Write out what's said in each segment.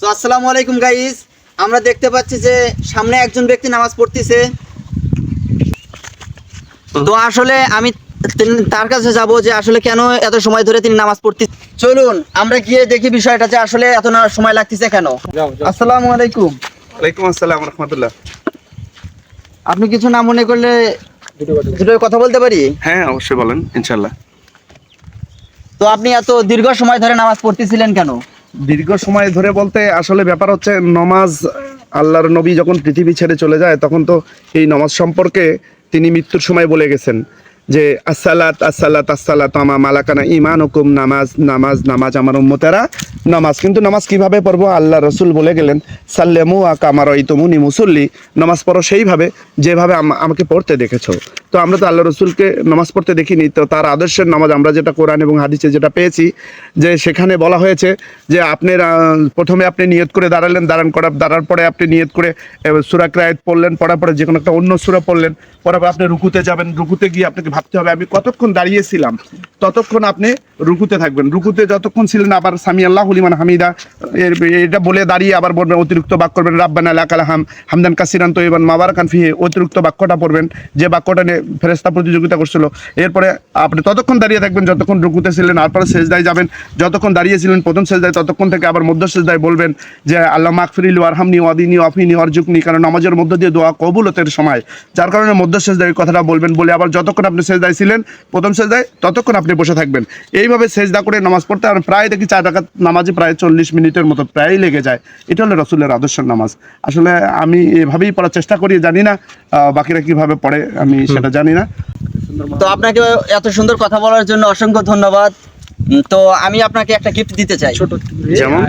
তো আসসালামু আলাইকুম গাইস আমরা দেখতে পাচ্ছি যে সামনে একজন ব্যক্তি নামাজ পড়তেছে। তো আসলে আমি তার কাছে যাব যে আসলে কেন এত সময় ধরে তিনি নামাজ পড়তে চলুন আমরা গিয়ে দেখি বিষয়টা যে আসলে এত না সময় লাগতেছে কেন। আসসালামু আলাইকুম। ওয়ালাইকুম আসসালাম রহমতুল্লাহ। আপনি কিছু না মনে করলে দুটো কথা বলতে পারি? হ্যাঁ অবশ্যই বলেন ইনশাল্লাহ তো আপনি এত দীর্ঘ সময় ধরে নামাজ পড়তেছিলেন কেন? দীর্ঘ সময় ধরে বলতে আসলে ব্যাপার হচ্ছে নমাজ আল্লাহর নবী যখন পৃথিবী ছেড়ে চলে যায়, তখন তো এই নমাজ সম্পর্কে তিনি মৃত্যুর সময় বলে গেছেন যে, আসসালাত আসসালাত আসসালাত আমা মালাকানা ইমান হুকুম নামাজ নামাজ নামাজ আমার উম্মতেরা নামাজ। কিন্তু নামাজ কীভাবে পড়ব? আল্লাহ রসুল বলে গেলেন, সাল্লেমু আকামার ইতমুনি মুসল্লি। নামাজ পড়ো সেইভাবে, যেভাবে আম- আমাকে পড়তে দেখেছ। তো আমরা তো আল্লাহ রসুলকে নামাজ পড়তে দেখিনি, তো তার আদর্শের নামাজ আমরা যেটা কোরআন এবং হাদিসে যেটা পেয়েছি, যে সেখানে বলা হয়েছে যে আপনি প্রথমে আপনি নিয়ত করে দাঁড়ালেন, দাঁড়ান করা দাঁড়ার পরে আপনি নিয়ত করে সুরা ক্রায়ত পড়লেন, পড়ার পরে যে কোনো একটা অন্য সুরা পড়লেন পরে পর আপনি রুকুতে যাবেন, রুকুতে গিয়ে আপনাকে ভাবতে হবে, আমি কতক্ষণ দাঁড়িয়েছিলাম, ততক্ষণ আপনি রুকুতে থাকবেন। রুকুতে যতক্ষণ ছিলেন আবার সামি আল্লাহ হুলিমান হামিদা এটা বলে দাঁড়িয়ে আবার বলবেন, অতিরিক্ত বাক্য করবেন রাব্বানা লাকাল হাম হামদান কাসিরান তো এবার মাবার কান ফিহে, অতিরিক্ত বাক্যটা পড়বেন, যে বাক্যটা নিয়ে ফেরেস্তা প্রতিযোগিতা করছিল। এরপরে আপনি ততক্ষণ দাঁড়িয়ে থাকবেন, যতক্ষণ রুকুতে ছিলেন, তারপরে শেষদায় যাবেন, যতক্ষণ দাঁড়িয়েছিলেন প্রথম শেষদায় ততক্ষণ থেকে আবার মধ্য শেষদায় বলবেন যে, আল্লাহ মাকফিরিল ওয়ারহামনি ওয়াদিনী অফিনি অর্জুকনি কারণ নামাজের মধ্য দিয়ে দোয়া কবুলতের সময়। যার কারণে মধ্য শেষদায় কথাটা বলবেন, বলে আবার যতক্ষণ আপনি শেষদায় ছিলেন, প্রথম শেষদায় ততক্ষণ আপনি বসে থাকবেন। এইভাবে সেজদা করে নামাজ পড়তে আর প্রায় দেখি চার টাকা নামাজে প্রায় চল্লিশ মিনিটের মতো প্রায়ই লেগে যায়। এটা হলো রসুলের আদর্শের নামাজ। আসলে আমি এভাবেই পড়ার চেষ্টা করি জানি না আহ, বাকিরা কীভাবে পড়ে আমি সেটা জানি না। তো আপনাকে এত সুন্দর কথা বলার জন্য অসংখ্য ধন্যবাদ। তো আমি আপনাকে একটা গিফট দিতে চাই। যেমন?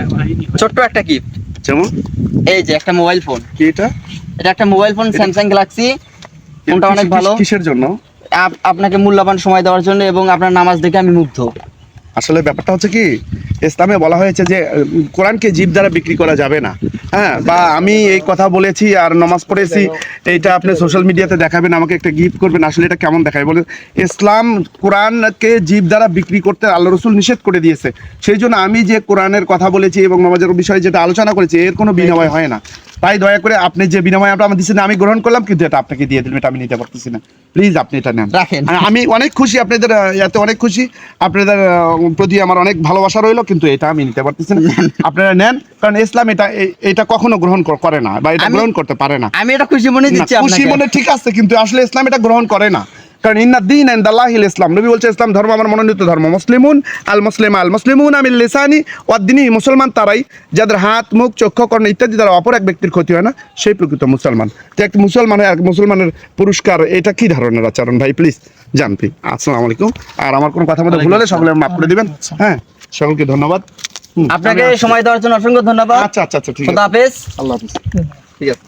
ছোট্ট একটা গিফট যেমন? এই যে একটা মোবাইল ফোন কি এটা? এটা একটা মোবাইল ফোন স্যামসাং গ্যালাক্সি ফোনটা অনেক ভালো। কিসের জন্য? আপনাকে মূল্যবান সময় দেওয়ার জন্য এবং আপনার নামাজ দেখে আমি মুগ্ধ। আসলে ব্যাপারটা হচ্ছে কি, ইসলামে বলা হয়েছে যে, কোরআনকে জীব দ্বারা বিক্রি করা যাবে না। হ্যাঁ বা আমি এই কথা বলেছি আর নামাজ পড়েছি, এইটা আপনি সোশ্যাল মিডিয়াতে দেখাবেন, আমাকে একটা গিফট করবেন, আসলে এটা কেমন দেখায় বলে ইসলাম কোরআনকে জীব দ্বারা বিক্রি করতে আল্লাহ রসুল নিষেধ করে দিয়েছে। সেই জন্য আমি যে কোরআনের কথা বলেছি এবং নামাজের বিষয়ে যেটা আলোচনা করেছি, এর কোনো বিনিময় হয় না। তাই দয়া করে আপনি যে বিনিময় আপনি আমার দিচ্ছেন আমি গ্রহণ করলাম কিন্তু এটা আপনাকে দিয়ে দিলাম এটা আমি নিতে পারতেছি না। প্লিজ আপনি এটা নেন। রাখেন। আমি অনেক খুশি আপনাদের এতে অনেক খুশি। আপনাদের প্রতি আমার অনেক ভালোবাসা রইল কিন্তু এটা আমি নিতে পারতেছি না। আপনারা নেন কারণ ইসলাম এটা এটা কখনো গ্রহণ করে না বা এটা গ্রহণ করতে পারে না। আমি এটা খুশি মনে দিচ্ছি খুশি মনে ঠিক আছে কিন্তু আসলে ইসলাম এটা গ্রহণ করে না। কারণ ইন্না দিন দাল্লাহিল ইসলাম। নবী বলছে ইসলাম ধর্ম আমার মনোনীত ধর্ম। মুসলিমুন আল মুসলিম আল মুসলিমুন আমিল লিসানি ওয়াদ্দিনী মুসলমান তারাই যাদের হাত মুখ চক্ষু কর্ণ ইত্যাদি দ্বারা অপর এক ব্যক্তির ক্ষতি হয় না সেই প্রকৃত মুসলমান। তো এক মুসলমান এক মুসলমানের পুরস্কার এটা কি ধরনের আচরণ ভাই? প্লিজ জান প্লিজ। আসসালামু আলাইকুম। আর আমার কোনো কথা মধ্যে ভুল হলে সকলে মাফ করে দিবেন। হ্যাঁ সকলকে ধন্যবাদ। আপনাকে সময় দেওয়ার জন্য অসংখ্য ধন্যবাদ। আচ্ছা আচ্ছা আচ্ছা ঠিক আছে। হাফেজ। আল্লাহ হাফিজ। ঠিক আছে।